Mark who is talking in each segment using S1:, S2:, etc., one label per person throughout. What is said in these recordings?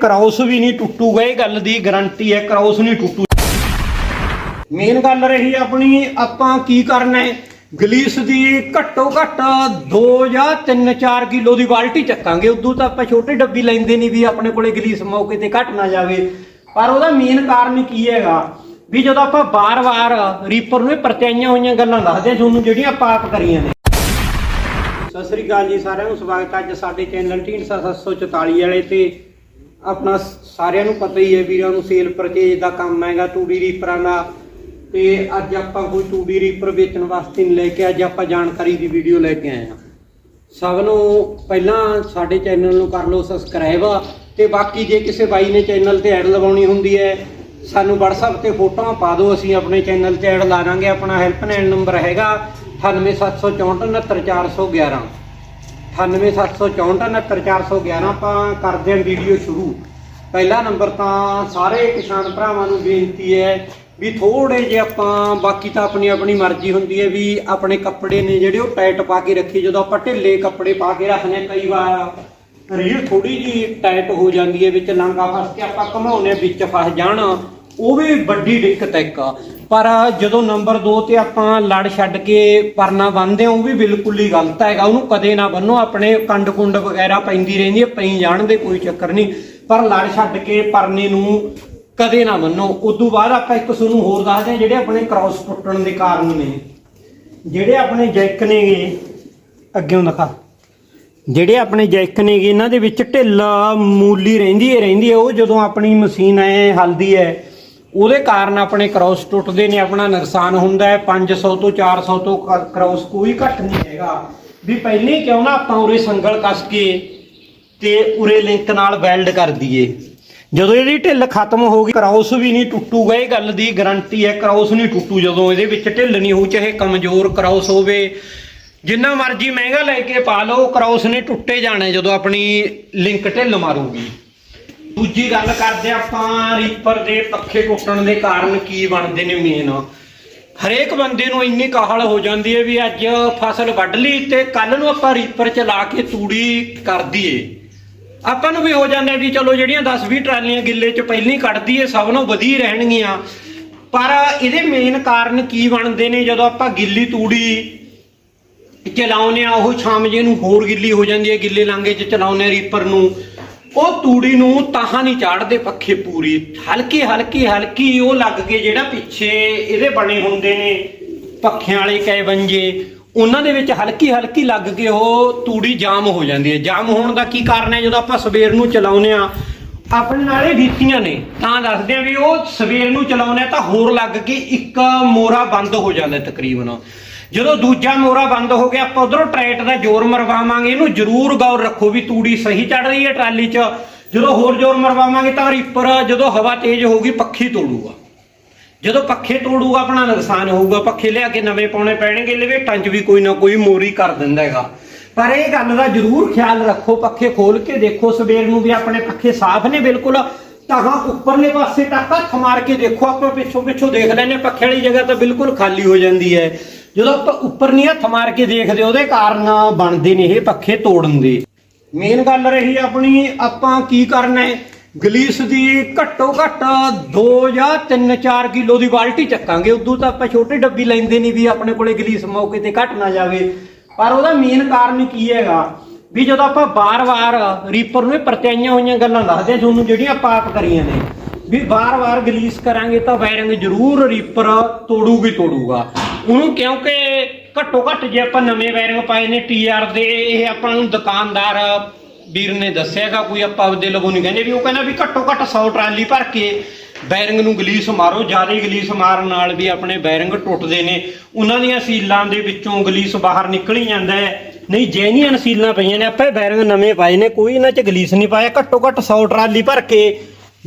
S1: Cross ਵੀ ਨਹੀਂ ਟੁੱਟੂਗਾ, ਇਹ ਗੱਲ ਦੀ ਗਾਰੰਟੀ ਹੈ, ਕਰਾਉਸ ਨਹੀਂ ਟੁੱਟੂ। ਮੇਨ ਗੱਲ ਰਹੀ ਆਪਣੀ, ਆਪਾਂ ਕੀ ਕਰਨਾ ਹੈ? ਗਲੀਸ ਦੀ ਘੱਟੋ ਘੱਟ 2 ਜਾਂ 3-4 ਕਿਲੋ ਦੀ ਬਾਲਟੀ ਚੱਕਾਂਗੇ। ਉਦੋਂ ਤਾਂ ਆਪਾਂ ਛੋਟੇ ਡੱਬੀ ਲੈਂਦੇ ਨਹੀਂ ਵੀ ਆਪਣੇ ਕੋਲੇ ਗਲੀਸ ਮੌਕੇ ਤੇ ਘਟ ਨਾ ਜਾਵੇ। ਪਰ ਉਹਦਾ ਮੇਨ ਕਾਰਨ ਕੀ ਹੈਗਾ? ਵੀ ਜਦੋਂ ਆਪਾਂ ਬਾਰ-ਬਾਰ ਰੀਪਰ ਨੂੰ ਇਹ ਪਰਤਿਆਈਆਂ ਹੋਈਆਂ ਗੱਲਾਂ ਦੱਸਦੇ ਤੁਹਾਨੂੰ ਜਿਹੜੀਆਂ ਆਪਾਂ ਕਰੀਆਂ ਨੇ। ਸਤਿ ਸ੍ਰੀ ਅਕਾਲ ਜੀ ਸਾਰਿਆਂ ਨੂੰ, ਸਵਾਗਤ ਹੈ ਅੱਜ ਸਾਡੇ ਚੈਨਲ 3744 ਵਾਲੇ ਤੇ ਆਪਣਾ ਸਾਰਿਆਂ ਨੂੰ ਪਤਾ ਹੀ ਹੈ, ਵੀਰਾਂ ਨੂੰ ਸੇਲ ਪਰਚੇਜ ਦਾ ਕੰਮ ਹੈਗਾ ਟੂਡੀ ਰੀਪਰਾਂ ਦਾ ਤੇ ਅੱਜ ਆਪਾਂ ਕੋਈ ਟੂਡੀ ਰੀਪਰ ਵੇਚਣ ਵਾਸਤੇ ਨਹੀਂ ਲੈ ਕੇ ਅੱਜ ਆਪਾਂ ਜਾਣਕਾਰੀ ਦੀ ਵੀਡੀਓ ਲੈ ਕੇ ਆਏ ਹਾਂ। ਸਭ ਨੂੰ ਪਹਿਲਾਂ ਸਾਡੇ ਚੈਨਲ ਨੂੰ ਕਰ ਲਓ ਸਬਸਕ੍ਰਾਈਬ ਤੇ ਬਾਕੀ ਜੇ ਕਿਸੇ ਬਾਈ ਨੇ ਚੈਨਲ ਤੇ ਐਡ ਲਵਾਉਣੀ ਹੁੰਦੀ ਹੈ, ਸਾਨੂੰ WhatsApp ਤੇ ਫੋਟੋਆਂ ਪਾ ਦਿਓ, ਅਸੀਂ ਆਪਣੇ ਚੈਨਲ ਤੇ ਐਡ ਲਾ ਦਾਂਗੇ। ਆਪਣਾ ਹੈਲਪਲਾਈਨ ਨੰਬਰ ਹੈਗਾ 9874469411 9874469411 ਆਪਾਂ ਕਰਦੇ ਹਾਂ ਵੀਡੀਓ ਸ਼ੁਰੂ। ਪਹਿਲਾ ਨੰਬਰ ਤਾਂ ਸਾਰੇ ਕਿਸਾਨ ਭਰਾਵਾਂ ਨੂੰ ਬੇਨਤੀ ਹੈ ਵੀ ਥੋੜੇ ਜੇ ਆਪਾਂ ਬਾਕੀ ਤਾਂ ਆਪਣੀ ਆਪਣੀ ਮਰਜ਼ੀ ਹੁੰਦੀ ਹੈ ਵੀ ਆਪਣੇ ਕੱਪੜੇ ਨੇ ਜਿਹੜੇ ਉਹ ਟਾਈਟ ਪਾ ਕੇ ਰੱਖੀ। ਜਦੋਂ ਆਪਾਂ ਢਿੱਲੇ ਕੱਪੜੇ ਪਾ ਕੇ ਰੱਖਦੇ ਹਾਂ, ਕਈ ਵਾਰ ਰੀਲ ਥੋੜੀ ਜੀ ਟਾਈਟ ਹੋ ਜਾਂਦੀ ਹੈ ਵਿੱਚ ਲਾਂਗਾ ਫਸ ਕੇ ਆਪਾਂ ਘਮਾਉਨੇ ਵਿੱਚ ਫਸ ਜਾਣ। ਉਹ ਵੀ ਵੱਡੀ ਦਿੱਕਤ ਹੈ ਇੱਕ। ਪਰ ਜਦੋਂ ਨੰਬਰ 2 ਤੇ ਆਪਾਂ ਲੜ ਛੱਡ ਕੇ ਪਰਨਾ ਬੰਨਦੇ ਹਾਂ, ਉਹ ਵੀ ਬਿਲਕੁਲ ਹੀ ਗਲਤ ਹੈਗਾ। ਉਹਨੂੰ ਕਦੇ ਨਾ ਬੰਨੋ ਆਪਣੇ ਕੰਡ ਕੁੰਡ ਵਗੈਰਾ ਪੈਂਦੀ ਰਹਿੰਦੀ ਹੈ, ਪਈ ਜਾਣ ਦੇ ਕੋਈ ਚੱਕਰ ਨਹੀਂ। ਪਰ ਲੜ ਛੱਡ ਕੇ ਪਰਨੇ ਨੂੰ ਕਦੇ ਨਾ ਮੰਨੋ ਉਦੋਂ ਬਾਅਦ ਆਪਾਂ ਇੱਕ ਤੁਹਾਨੂੰ ਹੋਰ ਦੱਸਦੇ ਹਾਂ, ਜਿਹੜੇ ਆਪਣੇ ਕ੍ਰਾਸ ਟੁੱਟਣ ਦੇ ਕਾਰਨ ਨੇ। ਜਿਹੜੇ ਆਪਣੇ ਜੈਕ ਨੇਗੇ ਅੱਗੇੋਂ ਦਿਖਾ। ਜਿਹੜੇ ਆਪਣੇ ਜੈਕ ਨੇਗੇ, ਇਹਨਾਂ ਦੇ ਵਿੱਚ ਢਿੱਲ ਮੂਲੀ ਰਹਿੰਦੀ ਹੈ ਰਹਿੰਦੀ ਹੈ। ਉਹ ਜਦੋਂ ਆਪਣੀ ਮਸ਼ੀਨ ਐ ਹਲਦੀ ਹੈ ਉਹਦੇ ਕਾਰਨ ਆਪਣੇ ਕ੍ਰਾਸ ਟੁੱਟਦੇ ਨੇ, ਆਪਣਾ ਨੁਕਸਾਨ ਹੁੰਦਾ ਹੈ। 500 ਤੋਂ 400 ਤੋਂ ਕ੍ਰਾਸ ਕੋਈ ਘੱਟ ਨਹੀਂ ਹੈਗਾ। ਵੀ ਪਹਿਲੇ ਕਿਉਂ ਨਾ ਆਪਾਂ ਉਰੇ ਸੰਗਲ ਕੱਸ ਕੇ ਤੇ ਉਰੇ ਲਿੰਕ ਨਾਲ ਵੈਲਡ ਕਰ ਦਈਏ। ਜਦੋਂ ਇਹਦੀ ਢਿੱਲ ਖਤਮ ਹੋ ਗਈ ਕ੍ਰਾਸ ਵੀ ਨਹੀਂ ਟੁੱਟੂਗਾ, ਇਹ ਗੱਲ ਦੀ ਗਾਰੰਟੀ ਹੈ ਕ੍ਰਾਸ ਨਹੀਂ ਟੁੱਟੂ ਜਦੋਂ ਇਹਦੇ ਵਿੱਚ ਢਿੱਲ ਨਹੀਂ ਹੋਊ, ਚਾਹੇ ਕਮਜ਼ੋਰ ਕ੍ਰਾਸ ਹੋਵੇ। ਜਿੰਨਾ ਮਰਜ਼ੀ ਮਹਿੰਗਾ ਲੈ ਕੇ ਪਾ ਲਓ ਕ੍ਰਾਸ ਨੇ ਟੁੱਟੇ ਜਾਣੇ ਜਦੋਂ ਆਪਣੀ ਲਿੰਕ ਢਿੱਲ ਮਾਰੂਗੀ। ਦੂਜੀ ਗੱਲ ਕਰਦੇ ਆਪਾਂ, ਰੀਪਰ ਦੇ ਪੱਖੇ ਟੁੱਟਣ ਦੇ ਕਾਰਨ ਕੀ ਬਣਦੇ ਨੇ ਮੇਨ ਹਰੇਕ ਬੰਦੇ ਨੂੰ ਇੰਨੀ ਕਾਹਲ ਹੋ ਜਾਂਦੀ ਹੈ ਵੀ ਅੱਜ ਫਸਲ ਵੱਢ ਲਈ ਤੇ ਕੱਲ ਨੂੰ ਆਪਾਂ ਰੀਪਰ ਚਲਾ ਕੇ ਤੂੜੀ ਕਰ ਦਈਏ। ਆਪਾਂ ਨੂੰ ਵੀ ਹੋ ਜਾਂਦਾ ਵੀ ਚਲੋ ਜਿਹੜੀਆਂ 10-20 ਟਰਾਲੀਆਂ ਗਿੱਲੇ ਚ ਪਹਿਲਾਂ ਹੀ ਕੱਢ ਦਈਏ, ਸਭ ਨੂੰ ਵਧੀ ਰਹਿਣਗੀਆਂ। ਪਰ ਇਹਦੇ ਮੇਨ ਕਾਰਨ ਕੀ ਬਣਦੇ ਨੇ? ਜਦੋਂ ਆਪਾਂ ਗਿੱਲੀ ਤੂੜੀ ਚਲਾਉਨੇ ਆ ਉਹ ਸ਼ਾਮ ਜੇ ਨੂੰ ਹੋਰ ਗਿੱਲੀ ਹੋ ਜਾਂਦੀ ਹੈ, ਗਿੱਲੇ ਲਾਂਗੇ 'ਚ ਚਲਾਉਨੇ ਆ ਰੀਪਰ ਨੂੰ। ਉਹ ਤੂੜੀ ਨੂੰ ਤਾਹਾਂ ਨਹੀਂ ਚਾੜਦੇ ਪੱਖੇ ਪੂਰੀ। ਹਲਕੀ ਹਲਕੀ ਹਲਕੀ ਉਹ ਲੱਗ ਕੇ ਜਿਹੜਾ ਪਿੱਛੇ ਇਹਦੇ ਬਣੇ ਹੁੰਦੇ ਨੇ ਪੱਖਿਆਂ ਵਾਲੇ ਕੈ ਬੰਜੇ ਉਹਨਾਂ ਦੇ ਵਿੱਚ ਹਲਕੀ ਹਲਕੀ ਲੱਗ ਕੇ ਉਹ ਤੂੜੀ ਜਾਮ ਹੋ ਜਾਂਦੀ ਹੈ। ਜਾਮ ਹੋਣ ਦਾ ਕੀ ਕਾਰਨ ਹੈ? ਜਦੋਂ ਆਪਾਂ ਸਵੇਰ ਨੂੰ ਚਲਾਉਂਦੇ ਆ ਆਪਣੇ ਨਾਲੇ ਡੀਤੀਆਂ ਨੇ। ਤਾਂ ਦੱਸਦੇ ਆ ਵੀ ਉਹ ਸਵੇਰ ਨੂੰ ਚਲਾਉਂਦੇ ਆ ਤਾਂ ਹੋਰ ਲੱਗ ਕੇ ਇੱਕ ਮੋਰਾ ਬੰਦ ਹੋ ਜਾਂਦਾ ਤਕਰੀਬਨ। ਜਦੋਂ ਦੂਜਾ ਮੋਰਾ ਬੰਦ ਹੋ ਗਿਆ, ਆਪਾਂ ਉਧਰੋਂ ਟਰੈਟ ਦਾ ਜ਼ੋਰ ਮਰਵਾਵਾਂਗੇ, ਇਹਨੂੰ ਜ਼ਰੂਰ ਗੌਰ ਰੱਖੋ ਵੀ ਤੂੜੀ ਸਹੀ ਚੜ ਰਹੀ ਹੈ ਟਰਾਲੀ 'ਚ। ਜਦੋਂ ਹੋਰ ਜ਼ੋਰ ਮਰਵਾਵਾਂਗੇ ਤਾਂ ਰੀਪਰ, ਜਦੋਂ ਹਵਾ ਤੇਜ਼ ਹੋਊਗੀ, ਪੱਖੀ ਤੋੜੂਗਾ। ਜਦੋਂ ਪੱਖੇ ਤੋੜੂਗਾ, ਆਪਣਾ ਨੁਕਸਾਨ ਹੋਊਗਾ। ਪੱਖੇ ਲਿਆ ਕੇ ਨਵੇਂ ਪਾਉਣੇ ਪੈਣਗੇ, ਲਵੇਟਾਂ 'ਚ ਵੀ ਕੋਈ ਨਾ ਕੋਈ ਮੋਰੀ ਕਰ ਦਿੰਦਾ ਹੈਗਾ। ਪਰ ਇਹ ਗੱਲ ਦਾ ਜ਼ਰੂਰ ਖਿਆਲ ਰੱਖੋ, ਪੱਖੇ ਖੋਲ ਕੇ ਦੇਖੋ ਸਵੇਰ ਨੂੰ ਵੀ ਆਪਣੇ ਪੱਖੇ ਸਾਫ਼ ਨੇ ਬਿਲਕੁਲ। ਤਾਹਾਂ ਉੱਪਰਲੇ ਪਾਸੇ ਤੱਕ ਹੱਥ ਮਾਰ ਕੇ ਦੇਖੋ, ਆਪਾਂ ਪਿੱਛੋਂ ਪਿੱਛੋਂ ਦੇਖ ਲੈਨੇ ਪੱਖੇ ਵਾਲੀ ਜਗ੍ਹਾ ਤਾਂ ਬਿਲਕੁਲ ਖਾਲੀ ਹੋ ਜਾਂਦੀ ਹੈ। ਜਦੋਂ ਆਪਾਂ ਉੱਪਰ ਨਹੀਂ ਹੱਥ ਮਾਰ ਕੇ ਦੇਖਦੇ ਉਹਦੇ ਕਾਰਨ ਬਣਦੇ ਨੇ ਇਹ ਪੱਖੇ ਤੋੜਨ ਦੇ। ਮੇਨ ਗੱਲ ਰਹੀ ਆਪਣੀ, ਆਪਾਂ ਕੀ ਕਰਨਾ ਹੈ? ਗਲੀਸ ਦੀ ਘੱਟੋ ਘੱਟ 2 ਜਾਂ 3-4 ਕਿਲੋ ਦੀ ਬਾਲਟੀ ਚੱਕਾਂਗੇ। ਉਦੋਂ ਤਾਂ ਆਪਾਂ ਛੋਟੇ ਡੱਬੀ ਲੈਂਦੇ ਨਹੀਂ ਵੀ ਆਪਣੇ ਕੋਲੇ ਗਲੀਸ ਮੌਕੇ ਤੇ ਘਟ ਨਾ ਜਾਵੇ। ਪਰ ਉਹਦਾ ਮੇਨ ਕਾਰਨ ਕੀ ਹੈਗਾ? ਵੀ ਜਦੋਂ ਆਪਾਂ ਬਾਰ-ਬਾਰ ਰੀਪਰ ਨੂੰ ਇਹ ਪਰਤਿਆਈਆਂ ਹੋਈਆਂ ਗੱਲਾਂ ਦੱਸਦੇ ਹਾਂ, ਤੁਹਾਨੂੰ ਜਿਹੜੀਆਂ ਪਾਪ ਕਰੀਆਂ ਨੇ, ਵੀ ਬਾਰ-ਬਾਰ ਗਲੀਸ ਕਰਾਂਗੇ ਤਾਂ ਵਾਇਰਿੰਗ ਜ਼ਰੂਰ ਰੀਪਰ ਤੋੜੂਗੀ ਤੋੜੂਗਾ ਉਹਨੂੰ ਕਿਉਂਕਿ ਘੱਟੋ ਘੱਟ ਜੇ ਆਪਾਂ ਨਵੇਂ ਵਾਇਰਿੰਗ ਪਾਏ ਨੇ ਟੀਆਰ ਦੇ, ਇਹ ਆਪਾਂ ਨੂੰ ਦੁਕਾਨਦਾਰ ਵੀਰ ਨੇ ਦੱਸਿਆਗਾ, ਕੋਈ ਆਪਾਂ ਆਪਦੇ ਲਵੋ ਨਹੀਂ ਕਹਿੰਦੇ ਵੀ ਉਹ ਕਹਿੰਦਾ ਵੀ ਘੱਟੋ ਘੱਟ 100 ਟਰਾਲੀ ਭਰ ਕੇ ਬੈਰਿੰਗ ਨੂੰ ਗਲੀਸ ਮਾਰੋ, ਜ਼ਿਆਦਾ ਗਲੀਸ ਮਾਰਨ ਨਾਲ ਵੀ ਆਪਣੇ ਬੈਰਿੰਗ ਟੁੱਟਦੇ ਨੇ। ਉਹਨਾਂ ਦੀਆਂ ਸੀਲਾਂ ਦੇ ਵਿੱਚੋਂ ਗਲੀਸ ਬਾਹਰ ਨਿਕਲੀ ਜਾਂਦਾ ਹੈ। ਨਹੀਂ ਜੈਨੀਅਨ ਸੀਲਾਂ ਪਈਆਂ ਨੇ, ਆਪਾਂ ਬੈਰਿੰਗ ਨਵੇਂ ਪਾਏ ਨੇ, ਕੋਈ ਇਹਨਾਂ 'ਚ ਗਲੀਸ ਨਹੀਂ ਪਾਇਆ, ਘੱਟੋ ਘੱਟ 100 ਟਰਾਲੀ ਭਰ ਕੇ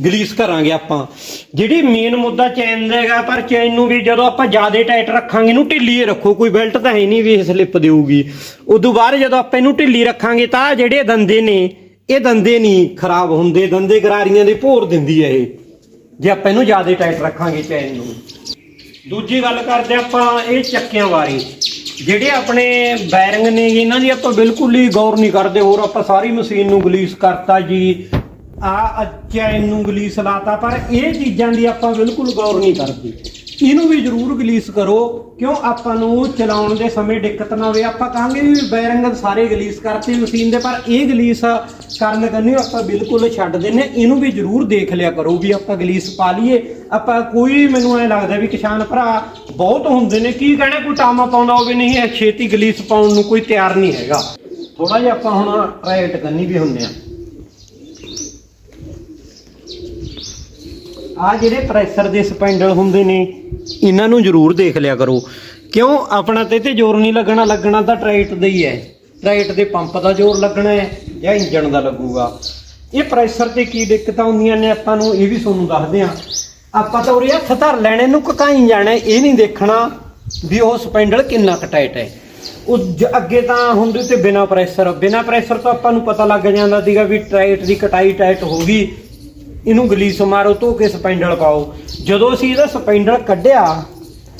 S1: ਗਲੀਸ ਕਰਾਂਗੇ ਆਪਾਂ। ਜਿਹੜੀ ਮੇਨ ਮੁੱਦਾ ਚੈਨ ਦਾ ਹੈਗਾ, ਪਰ ਚੈਨ ਨੂੰ ਵੀ ਜਦੋਂ ਆਪਾਂ ਜ਼ਿਆਦਾ ਟਾਈਟ ਰੱਖਾਂਗੇ, ਇਹਨੂੰ ਢਿੱਲੀ ਹੀ ਰੱਖੋ, ਕੋਈ ਬੈਲਟ ਤਾਂ ਹੈ ਨਹੀਂ ਵੀ ਇਹ ਸਲਿੱਪ ਦੇਊਗੀ। ਉਦੋਂ ਬਾਅਦ ਜਦੋਂ ਆਪਾਂ ਇਹਨੂੰ ਢਿੱਲੀ ਰੱਖਾਂਗੇ, ਤਾਂ ਜਿਹੜੇ ਦੰਦੇ ਨੇ, ਇਹ ਦੰਦੇ ਨਹੀਂ ਖਰਾਬ ਹੁੰਦੇ, ਦੰਦੇ ਗਰਾਰੀਆਂ ਦੇ ਭੋਰ ਦਿੰਦੀ ਹੈ ਇਹ। ਜੇ ਆਪਾਂ ਇਹਨੂੰ ਜ਼ਿਆਦਾ ਟਾਈਟ ਰੱਖਾਂਗੇ ਚੈਨ ਨੂੰ। ਦੂਜੀ ਗੱਲ ਕਰਦੇ ਆਪਾਂ ਇਹ ਚੱਕਿਆਂ ਬਾਰੇ। ਜਿਹੜੇ ਆਪਣੇ ਬੈਰਿੰਗ ਨੇ, ਇਹਨਾਂ ਦੀ ਆਪਾਂ ਬਿਲਕੁਲ ਹੀ ਗੌਰ ਨਹੀਂ ਕਰਦੇ। ਹੋਰ ਆਪਾਂ ਸਾਰੀ ਮਸ਼ੀਨ ਨੂੰ ਗਲੀਸ ਕਰਤਾ ਜੀ। ਆ ਚੈਨ ਨੂੰ ਗਲੀਸ ਲਾਤਾ, ਪਰ ਇਹ ਚੀਜ਼ਾਂ ਦੀ ਆਪਾਂ ਬਿਲਕੁਲ ਗੌਰ ਨਹੀਂ ਕਰਦੇ। ਇਹਨੂੰ ਵੀ ਜ਼ਰੂਰ ਗਲੀਸ ਕਰੋ, ਕਿਉਂ ਆਪਾਂ ਨੂੰ ਚਲਾਉਣ ਦੇ ਸਮੇਂ ਦਿੱਕਤ ਨਾ ਹੋਵੇ। ਆਪਾਂ ਕਹਾਂਗੇ ਵੀ ਬੈਰਿੰਗ ਸਾਰੇ ਗਲੀਸ ਕਰਤੇ ਮਸ਼ੀਨ ਦੇ, ਪਰ ਇਹ ਗਲੀਸ ਕਰਨ ਕੰਨੀ ਆਪਾਂ ਬਿਲਕੁਲ ਛੱਡ ਦਿੰਨੇ ਇਹਨੂੰ ਵੀ ਜ਼ਰੂਰ ਦੇਖ ਲਿਆ ਕਰੋ ਵੀ ਆਪਾਂ ਗਲੀਸ ਪਾ ਲਈਏ। ਆਪਾਂ ਕੋਈ ਮੈਨੂੰ ਐ ਲੱਗਦਾ ਵੀ ਕਿਸਾਨ ਭਰਾ ਬਹੁਤ ਹੁੰਦੇ ਨੇ, ਕੀ ਕਹਣੇ, ਕੋਈ ਟਾਮਾ ਪਾਉਂਦਾ ਹੋਵੇ, ਨਹੀਂ, ਇਹ ਛੇਤੀ ਗਲੀਸ ਪਾਉਣ ਨੂੰ ਕੋਈ ਤਿਆਰ ਨਹੀਂ ਹੈਗਾ। ਥੋੜਾ ਜਿਹਾ ਆਪਾਂ ਹੁਣ ਰਾਈਟ ਕਰਨੀ ਵੀ ਹੁੰਦੇ ਆ ਆ ਜਿਹੜੇ ਪ੍ਰੈਸ਼ਰ ਦੇ ਸਪੈਂਡਲ ਹੁੰਦੇ ਨੇ, ਇਹਨਾਂ ਨੂੰ ਜ਼ਰੂਰ ਦੇਖ ਲਿਆ ਕਰੋ। ਕਿਉਂ? ਆਪਣਾ ਤੇ ਤੇ ਜ਼ੋਰ ਨਹੀਂ ਲੱਗਣਾ ਲੱਗਣਾ ਤਾਂ ਟਰੈਕਟ ਦਾ ਹੀ ਹੈ। ਟਰੈਕਟ ਦੇ ਪੰਪ ਦਾ ਜ਼ੋਰ ਲੱਗਣਾ ਹੈ ਜਾਂ ਇੰਜਣ ਦਾ ਲੱਗੂਗਾ। ਇਹ ਪ੍ਰੈਸ਼ਰ ਤੇ ਕੀ ਦਿੱਕਤਾਂ ਹੁੰਦੀਆਂ ਨੇ, ਆਪਾਂ ਨੂੰ ਇਹ ਵੀ ਤੁਹਾਨੂੰ ਦੱਸਦੇ ਆ ਆਪਾਂ ਤਾਂ ਉਰੇ ਹੱਥ ਧਰ ਲੈਣੇ ਨੂੰ ਕਕਾਈ ਜਾਣਾ, ਇਹ ਨਹੀਂ ਦੇਖਣਾ ਵੀ ਉਹ ਸਪੈਂਡਲ ਕਿੰਨਾ ਕੁ ਟਾਈਟ ਹੈ। ਉਹ ਜ- ਅੱਗੇ ਤਾਂ ਹੁੰਦੇ ਤੇ ਬਿਨਾ ਪ੍ਰੈਸ਼ਰ ਬਿਨਾ ਪ੍ਰੈਸ਼ਰ ਤੋਂ ਆਪਾਂ ਨੂੰ ਪਤਾ ਲੱਗ ਜਾਂਦਾ ਸੀਗਾ ਵੀ ਟਾਈਟ ਦੀ ਕਟਾਈ ਟਾਈਟ ਹੋ ਗਈ। ਇਹਨੂੰ ਗਲੀਸ ਮਾਰੋ ਧੋ ਕੇ ਸਪੈਂਡਲ ਪਾਓ। ਜਦੋਂ ਅਸੀਂ ਇਹਦਾ ਸਪੈਂਡਲ ਕੱਢਿਆ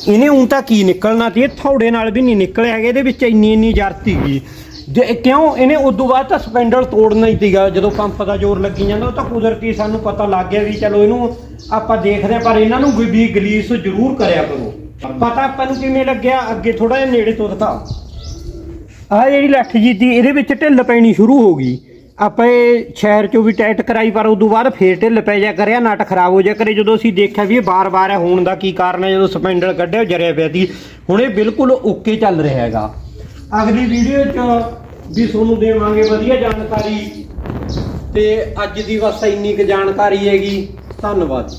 S1: ਇਹਨੇ ਉਂ ਤਾਂ ਕੀ ਨਿਕਲਣਾ ਸੀ? ਇਹ ਥੋੜੇ ਨਾਲ ਵੀ ਨਹੀਂ ਨਿਕਲਿਆ ਹੈਗਾ ਇਹਦੇ ਵਿੱਚ ਇੰਨੀ ਇੰਨੀ ਜਰਤੀ ਗਈ ਜੇ ਕਿਉਂ ਇਹਨੇ ਉਦੋਂ ਬਾਅਦ ਤਾਂ ਸਪੈਂਡਲ ਤੋੜਨਾ ਹੀ ਸੀਗਾ ਜਦੋਂ ਪੰਪ ਦਾ ਜ਼ੋਰ ਲੱਗੀ ਜਾਂਦਾ ਉਹ ਤਾਂ ਕੁਦਰਤੀ ਸਾਨੂੰ ਪਤਾ ਲੱਗ ਗਿਆ ਵੀ ਚਲੋ ਇਹਨੂੰ ਆਪਾਂ ਦੇਖਦੇ ਹਾਂ, ਪਰ ਇਹਨਾਂ ਨੂੰ ਵੀ- ਵੀ ਗਲੀਸ ਜ਼ਰੂਰ ਕਰਿਆ ਕਰੋ। ਪਤਾ ਆਪਾਂ ਨੂੰ ਕਿਵੇਂ ਲੱਗਿਆ? ਅੱਗੇ ਥੋੜਾ ਜਿਹਾ ਨੇੜੇ ਤੋਂ ਦਿਖਾ ਆਹ ਜਿਹੜੀ ਲੱਠ ਜੀ ਦੀ ਇਹਦੇ ਵਿੱਚ ਢਿੱਲ ਪੈਣੀ ਸ਼ੁਰੂ ਹੋ ਗਈ। ਆਪਾਂ ਇਹ ਸ਼ਹਿਰ ਚੋਂ ਵੀ ਟੈਟ ਕਰਾਈ, ਪਰ ਉਦੋਂ ਬਾਅਦ ਫੇਰ ਢਿੱਲ ਪੈ ਜਾ ਕਰਿਆ, ਨਟ ਖਰਾਬ ਹੋ ਜਾ ਕਰੇ। ਜਦੋਂ ਅਸੀਂ ਦੇਖਿਆ ਵੀ ਇਹ ਬਾਰ-ਬਾਰ ਹੋਣ ਦਾ ਕੀ ਕਾਰਨ ਹੈ, ਜਦੋਂ ਸਪੈਂਡਲ ਕੱਢਿਆ, ਉਹ ਜਰਿਆ ਪਿਆ ਸੀ। ਹੁਣ ਇਹ ਬਿਲਕੁਲ ਓਕੇ ਚੱਲ ਰਿਹਾ ਹੈਗਾ। ਅਗਲੀ ਵੀਡੀਓ 'ਚ ਵੀ ਤੁਹਾਨੂੰ ਦੇਵਾਂਗੇ ਵਧੀਆ ਜਾਣਕਾਰੀ। ਤੇ ਅੱਜ ਦੀ ਬਸ ਇੰਨੀ ਕੁ ਜਾਣਕਾਰੀ ਹੈਗੀ। ਧੰਨਵਾਦ